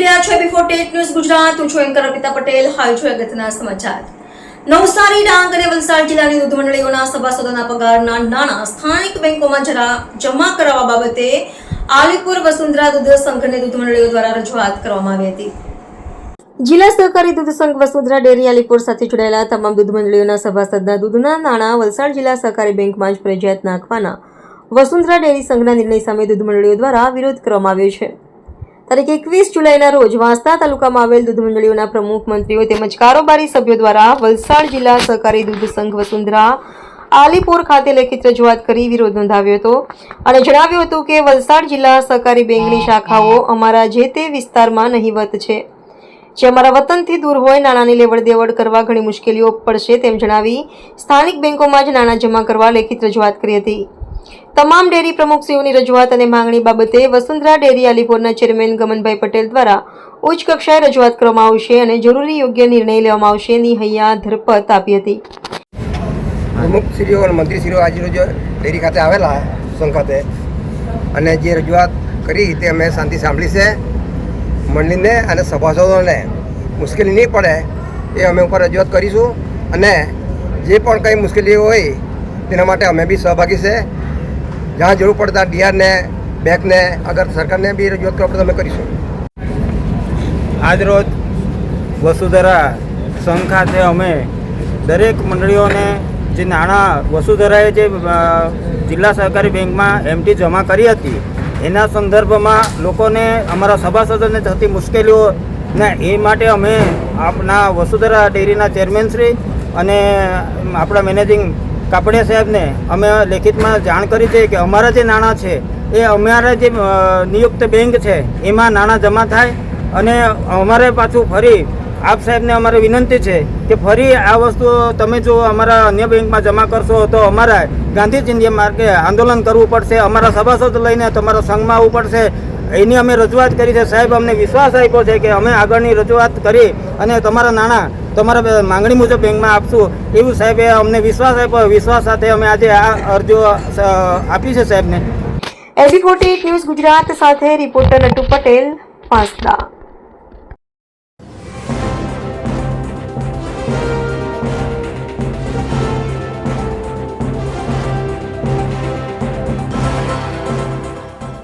ફોર્ટેટ news Gujarat. હું છું anchor Arpita Patel. હાલ છું અગત્યના સમાચાર. નવસારી ડાંગ અને વલસાડ જિલ્લાની દૂધ મંડળીઓના સભાસદોના પગારના નાણાં સ્થાનિક બેંકોમાં જરા જમા કરાવવા બાબતે આલીપુર વસુંધરા દૂધ સંઘને દૂધ મંડળીઓ દ્વારા રજૂઆત કરવામાં આવી હતી. જિલ્લા સહકારી દૂધ સંઘ વસુંધરા ડેરી આલીપુર સાથે જોડાયેલા તમામ દૂધ મંડળીઓના સભાસદના દૂધના નાણાં વલસાડ જિલ્લા સહકારી બેંકમાં જ ફરજિયાત નાખવાના વસુંધરા ડેરી સંઘના નિર્ણય સામે દૂધ મંડળીઓ દ્વારા વિરોધ કરવામાં આવ્યો છે. તારીખ એકવીસ જુલાઈના રોજ વાંસદા તાલુકામાં આવેલ દૂધ મંડળીઓના પ્રમુખ મંત્રીઓ તેમજ કારોબારી સભ્યો દ્વારા વલસાડ જિલ્લા સહકારી દૂધ સંઘ વસુંધરા આલીપુર ખાતે લેખિત રજૂઆત કરી વિરોધ નોંધાવ્યો હતો અને જણાવ્યું હતું કે વલસાડ જિલ્લા સહકારી બેંકની શાખાઓ અમારા જે તે વિસ્તારમાં નહીવત છે. જે અમારા વતનથી દૂર હોય નાણાંની લેવડ દેવડ કરવા ઘણી મુશ્કેલીઓ પડશે તેમ જણાવી સ્થાનિક બેંકોમાં જ નાણાં જમા કરવા લેખિત રજૂઆત કરી હતી. તમામ ડેરી પ્રમુખશ્રીઓની રજૂઆત અને માંગણી બાબતે વસુંધરા ડેરી આલીપુરના ચેરમેન ગમનભાઈ પટેલ દ્વારા ઉચ્ચ કક્ષાએ રજૂઆત કરવામાં આવશે અને જરૂરી યોગ્ય નિર્ણય લેવામાં આવશે. ની હૈયા ધરપત આપી હતી. પ્રમુખશ્રીઓ અને મંત્રીશ્રીઓ આજે રોજ ડેરી ખાતે આવેલા સંઘ ખાતે અને જે રજૂઆત કરી તે અમે શાંતિ સાંભળી છે. મંડળીને અને સભાસદોને મુશ્કેલી નહીં પડે એ અમે ઉપર રજૂઆત કરીશું અને જે પણ કંઈ મુશ્કેલીઓ હોય તેના માટે અમે બી સહભાગી છે. જ્યાં જરૂર પડતા ડીઆરને, બેંકને, અગર સરકારને બી રજૂઆત કરવા પડે તો અમે કરીશું. આજરોજ વસુધરા સંઘ ખાતે અમે દરેક મંડળીઓને જે નાણાં વસુધરાએ જે જિલ્લા સહકારી બેંકમાં એમટી જમા કરી હતી, એના સંદર્ભમાં લોકોને, અમારા સભાસદોને થતી મુશ્કેલીઓ ને એ માટે અમે આપના વસુધરા ડેરીના ચેરમેનશ્રી અને આપણા મેનેજિંગ કાપડિયા સાહેબને અમે લેખિતમાં જાણ કરી છે કે અમારા જે નાણાં છે, એ અમારા જે નિયુક્ત બેંક છે, એમાં નાણાં જમા થાય અને અમારે પાછું ફરી આપ સાહેબને અમારે વિનંતી છે કે ફરી આ વસ્તુ તમે જો અમારા અન્ય બેંકમાં જમા કરશો તો અમારા ગાંધી ચિંધ્ય માર્ગે આંદોલન કરવું પડશે, અમારા સભાસદ લઈને તમારા સંઘમાં આવવું પડશે. એની અમે રજૂઆત કરી છે. સાહેબ, અમને વિશ્વાસ આપ્યો છે કે અમે આગળની રજૂઆત કરી અને તમારા નાણાં તમારા માંગણી મુજબ બેંકમાં આપશું. એવું સાહેબે અમને વિશ્વાસ આપ્યો. વિશ્વાસ સાથે અમે આજે આ અરજીઓ અ, આપી છે સાહેબને. એબી ફોર્ટી ન્યૂઝ ગુજરાત સાથે રિપોર્ટર નટુ પટેલ વાંસદા.